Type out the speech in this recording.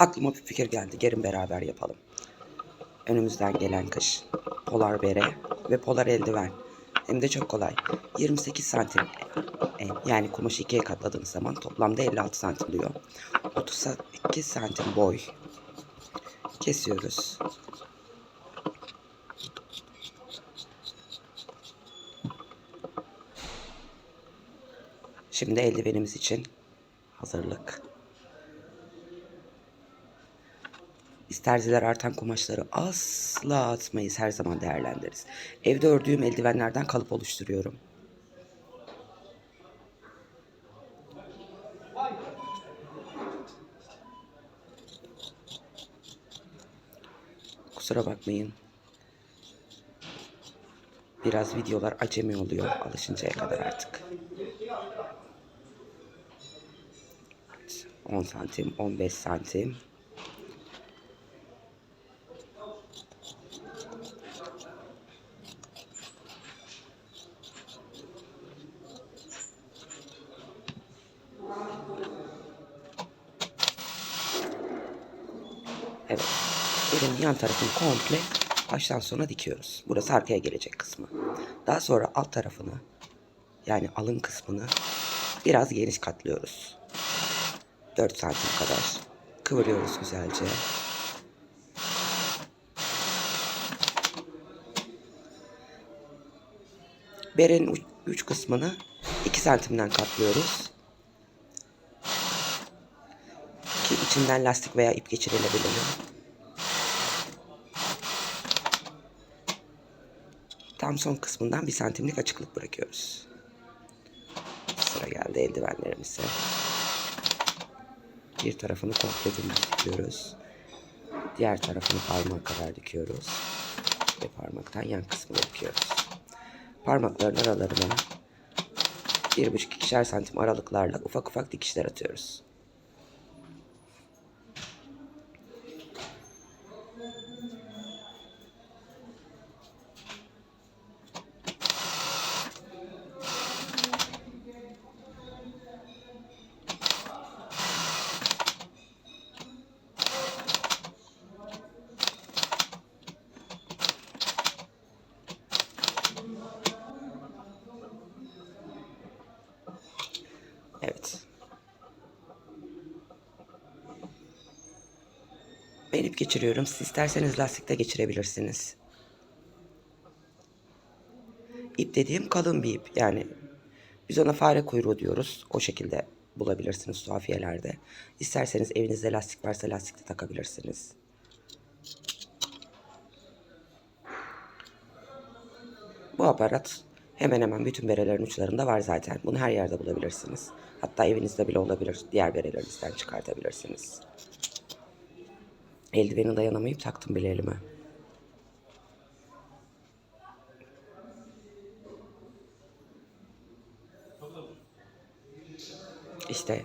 Aklıma bir fikir geldi. Gelin beraber yapalım. Önümüzden gelen kış. Polar bere ve polar eldiven. Hem de çok kolay. 28 santim e, yani kumaşı ikiye katladığınız zaman toplamda 56 santim diyor. 38 santim boy. Kesiyoruz. Şimdi eldivenimiz için hazırlık. İsterziler artan kumaşları asla atmayız, her zaman değerlendiririz. Evde ördüğüm eldivenlerden kalıp oluşturuyorum. Kusura bakmayın. Biraz videolar acemi oluyor alışıncaya kadar artık. 10 santim, 15 santim. Evet. Elin yan tarafını komple baştan sona dikiyoruz. Burası arkaya gelecek kısmı. Daha sonra alt tarafını yani alın kısmını biraz geniş katlıyoruz. 4 santim kadar. Kıvırıyoruz güzelce. Berenin uç, kısmını 2 santimden katlıyoruz. İçinden lastik veya ip geçirilebilir. Tam son kısmından bir santimlik açıklık bırakıyoruz. Sıra geldi eldivenlerimize. Bir tarafını komple dikiyoruz. Diğer tarafını parmağa kadar dikiyoruz. Ve parmaktan yan kısmını dikiyoruz. Parmakların aralarına bir buçuk ikişer santim aralıklarla ufak ufak dikişler atıyoruz. Evet. Ben ip geçiriyorum. Siz isterseniz lastikte geçirebilirsiniz. İp dediğim kalın bir ip. Yani biz ona fare kuyruğu diyoruz. O şekilde bulabilirsiniz tuhafiyelerde. İsterseniz evinizde lastik varsa lastikte takabilirsiniz. Bu aparat hemen hemen bütün berelerin uçlarında var zaten. Bunu her yerde bulabilirsiniz. Hatta evinizde bile olabilir. Diğer berelerinizden çıkartabilirsiniz. Eldiveni dayanamayıp taktım bile elime. İşte